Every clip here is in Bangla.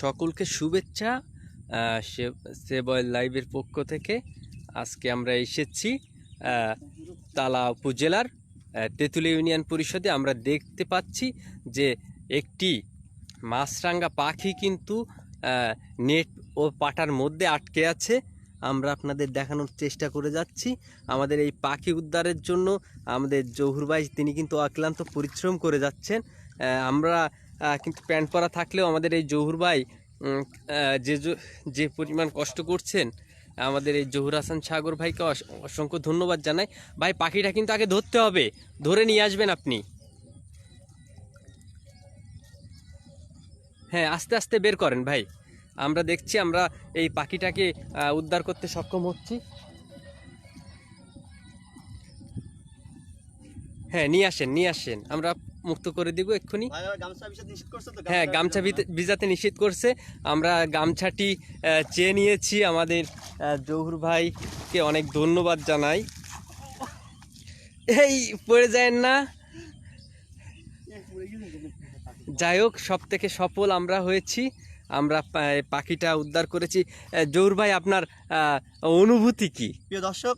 সকলকে শুভেচ্ছা। সেবয় লাইভের পক্ষ থেকে আজকে আমরা এসেছি তালা উপজেলার আহ, তেঁতুলিয়া ইউনিয়ন পরিষদে আমরা দেখতে পাচ্ছি যে একটি মাছরাঙ্গা পাখি কিন্তু নেট ও পাটার মধ্যে আটকে আছে। আমরা আপনাদের দেখানোর চেষ্টা করে যাচ্ছি। আমাদের এই পাখি উদ্ধারের জন্য আমাদের জহুর ভাই তিনি কিন্তু অক্লান্ত পরিশ্রম করে যাচ্ছেন। আমরা কিন্তু প্যান্ট পরা থাকলেও আমাদের এই জহুর ভাই যে যে পরিমাণ কষ্ট করছেন, আমাদের এই জহুর হাসান সাগর ভাইকে অস- অসংখ্য ধন্যবাদ জানাই। ভাই, পাখিটা কিন্তু আগে ধরতে হবে, ধরে নিয়ে আসবেন আপনি। হ্যাঁ আস্তে আস্তে বের করেন ভাই। আমরা দেখছি, আমরা এই পাখিটাকে উদ্ধার করতে সক্ষম হচ্ছি। হ্যাঁ নিয়ে আসেন নিয়ে আসেন। আমরা মুক্ত করে দিব এক্ষুনি। হ্যাঁ গামছা ভিজাতে নিষেধ করছে। আমরা গামছাটি চেয়ে নিয়েছি আমাদের জহুর ভাইকে অনেক ধন্যবাদ জানাই। এই পড়ে যায় না। যাই হোক সব থেকে সফল আমরা হয়েছি। আমরা পাখিটা উদ্ধার করেছি। জহুর ভাই আপনার অনুভূতি কি? প্রিয় দর্শক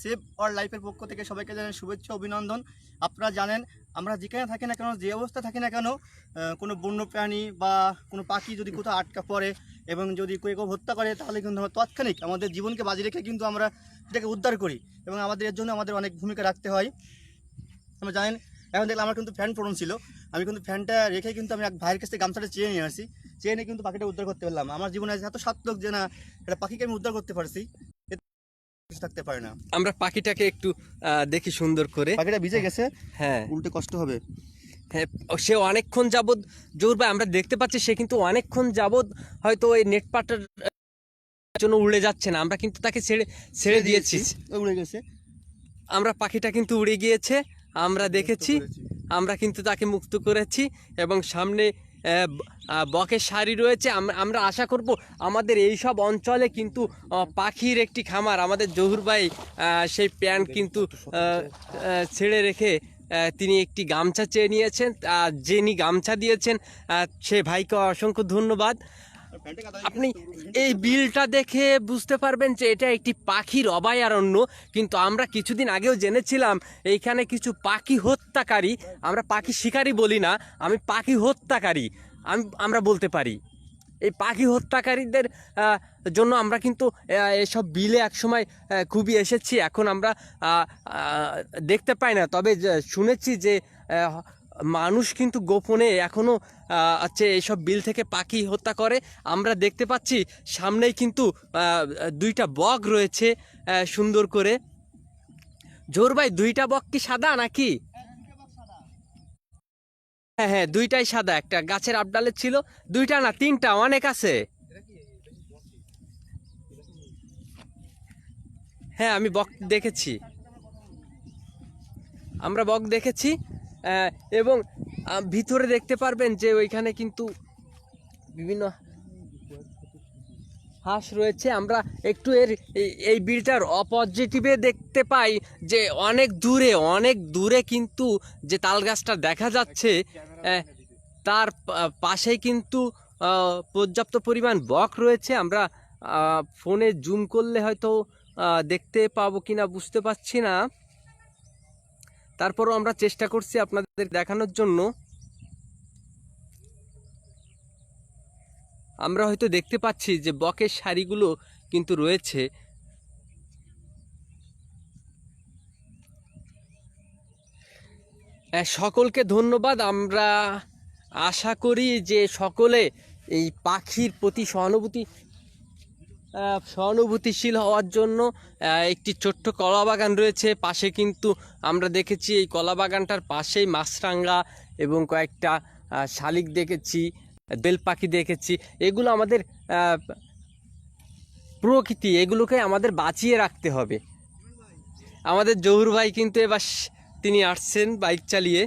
সেভ অর লাইফের পক্ষ থেকে সবাইকে জানাই শুভেচ্ছা, অভিনন্দন। আপনারা জানেন, আমরা যেখানে থাকি না কেন, যে অবস্থা থাকি না কেন কোনো বন্য প্রাণী বা কোনো পাখি যদি কোথাও আটকা পড়ে এবং যদি কেউ কেউ হত্যা করে, তাহলে কিন্তু আমরা তৎক্ষণিক আমাদের জীবনকে বাজি রেখে কিন্তু আমরা এটাকে উদ্ধার করি এবং আমাদের এর জন্য আমাদের অনেক ভূমিকা রাখতে হয়। আমরা জানেন, এখন দেখলাম আমার কিন্তু ফ্যান পড়ন ছিল। আমি কিন্তু ফ্যানটা রেখে কিন্তু আমি এক ভাইয়ের কাছ থেকে গামছাটা চেয়ে নিয়ে আসি। চেয়ে নিয়ে কিন্তু পাখিটা উদ্ধার করতে পারলাম। আমার জীবনে এত সার্থক যে না, একটা পাখিকে আমি উদ্ধার করতে পারছি। কিছু থাকতে পারে না। আমরা পাখিটাকে একটু দেখি সুন্দর করে। পাখিটা ভিজে গেছে হ্যাঁ। উল্টে কষ্ট হবে। হ্যাঁ সে অনেকক্ষণ যাবৎ জোর ভাই আমরা দেখতে পাচ্ছি সে কিন্তু অনেকক্ষণ যাবৎ হয়তো ওই নেট পাটার জন্য উড়ে যাচ্ছে না। আমরা কিন্তু তাকে ছেড়ে ছেড়ে দিয়েছি উড়ে গেছে। আমরা পাখিটা কিন্তু উড়ে গিয়েছে আমরা দেখেছি আমরা কিন্তু তাকে মুক্ত করেছি এবং সামনে বকের শাড়ি রয়েছে। আমরা আশা করব আমাদের এই সব অঞ্চলে কিন্তু পাখির একটি খামার। আমাদের জহুর ভাই সেই প্যান্ট কিন্তু ছেড়ে রেখে তিনি একটি গামছা চেয়ে নিয়েছেন। আর যিনি গামছা দিয়েছেন সে ভাইকে অসংখ্য ধন্যবাদ। আপনি এই বিলটা দেখে বুঝতে পারবেন যে এটা একটি পাখির অভয়ারণ্য। কিন্তু আমরা কিছুদিন আগেও জেনেছিলাম, এইখানে কিছু পাখি হত্যাকারী। আমরা পাখি শিকারী বলি না, আমি পাখি হত্যাকারী। আমি, আমরা বলতে পারি। এই পাখি হত্যাকারীদের জন্য আমরা কিন্তু এসব বিলে একসময় খুবই এসেছি। এখন আমরা দেখতে পাই না। তবে শুনেছি যে মানুষ কিন্তু গোপনে এখনও হচ্ছে এইসব বিল থেকে পাখি হত্যা করে। আমরা দেখতে পাচ্ছি সামনেই কিন্তু দুইটা বক রয়েছে সুন্দর করে। জোর ভাই, দুইটা বক কি সাদা নাকি? হ্যাঁ হ্যাঁ দুইটাই সাদা। একটা গাছের আপডালে ছিল, দুইটা না, তিনটা, অনেক আছে। হ্যাঁ আমি বক দেখেছি। আমরা বক দেখেছি। এবং ভিতরে দেখতে পারবেন যে ওইখানে কিন্তু বিভিন্ন হাঁস রয়েছে। আমরা একটু এর এই- বিলটার অপজিটিভে দেখতে পাই যে অনেক দূরে অনেক দূরে কিন্তু যে তাল গাছটা দেখা যাচ্ছে তার পাশেই কিন্তু পর্যাপ্ত পরিমাণ বক রয়েছে। আমরা ফোনে জুম করলে হয়তো দেখতে পাবো কিনা বুঝতে পারছি না। তারপরও আমরা চেষ্টা করছি আপনাদের দেখানোর জন্য। আমরা হয়তো দেখতে পাচ্ছি যে বকের শাড়িগুলো কিন্তু রয়েছে। আহ, সকলকে ধন্যবাদ। আমরা আশা করি যে সকলে এই পাখির প্রতি সহানুভূতি সহানুভূতিশীল হওয়ার জন্য একটি ছোট্ট কলা বাগান রয়েছে। পাশে কিন্তু আমরা দেখেছি এই কলা বাগানটার পাশেই মাছরাঙ্গা এবং কয়েকটা শালিক দেখেছি বেল পাখি দেখেছি। এগুলো আমাদের প্রকৃতি এগুলোকে আমাদের বাঁচিয়ে রাখতে হবে। আমাদের জহুর ভাই কিন্তু এবার তিনি আসছেন বাইক চালিয়ে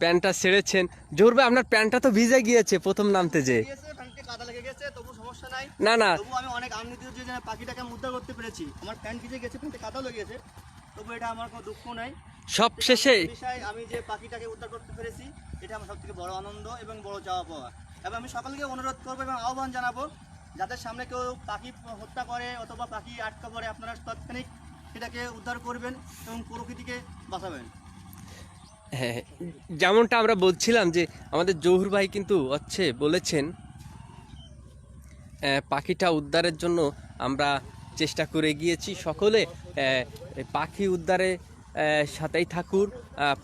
প্যান্টটা ছেড়েছেন। জহুর ভাই আপনার প্যান্টটা তো ভিজে গিয়েছে প্রথম নামতে যে। গেছে, ফ্যানকে কাদা লেগে গেছে তবু সমস্যা নাই। না না। তবু আমি অনেক আনন্দিত যে যে পাখিটাকে আমি উদ্ধার করতে পেরেছি। আমার ফ্যান ভিজে গেছে ফ্যানতে কাদাও লেগেছে তবু এটা আমার কোনো দুঃখ নাই। সব শেষে আমি যে পাখিটাকে উদ্ধার করতে পেরেছি এটা আমার সব থেকে বড় আনন্দ এবং বড় চাওয়া পাওয়া। এবং আমি সকলকে অনুরোধ করব এবং আহ্বান জানাব যাদের সামনে কেউ পাখি হত্যা করে অথবা পাখি আটকা পড়ে আপনারা তৎক্ষণিক সেটাকে উদ্ধার করবেন এবং প্রকৃতিকে বাঁচাবেন। হ্যাঁ যেমনটা আমরা বলছিলাম যে আমাদের জহুর ভাই কিন্তু হচ্ছে বলেছেন পাখিটা উদ্ধারের জন্য আমরা চেষ্টা করে গিয়েছি। সকলে পাখি উদ্ধারে সাথেই থাকুন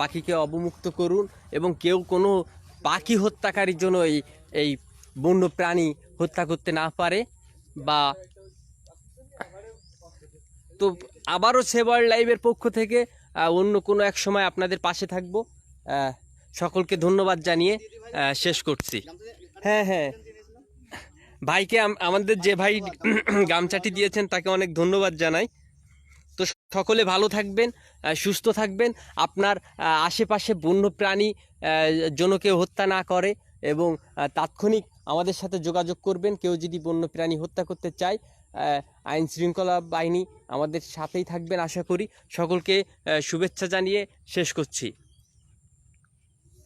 পাখিকে অবমুক্ত করুন এবং কেউ কোনো পাখি হত্যাকারীর জন্য এই এই বন্য প্রাণী হত্যা করতে না পারে বা তো আবারও সেবার লাইভের পক্ষ থেকে অন্য কোনো এক সময় আপনাদের পাশে থাকব। সকলকে ধন্যবাদ জানিয়ে শেষ করছি। হ্যাঁ হ্যাঁ। ভাইকে আম- আমাদের যে ভাই গামছাটি দিয়েছেন তাকে অনেক ধন্যবাদ জানাই। তো সকলে ভালো থাকবেন সুস্থ থাকবেন। আপনার আশেপাশে বন্য প্রাণী আহ, যেন কেউ হত্যা না করে এবং তাৎক্ষণিক আমাদের সাথে যোগাযোগ করবেন। কেউ যদি বন্য প্রাণী হত্যা করতে চায় আইন শৃঙ্খলা বাহিনী আমাদের সাথেই থাকবেন আশা করি। সকলকে শুভেচ্ছা জানিয়ে শেষ করছি।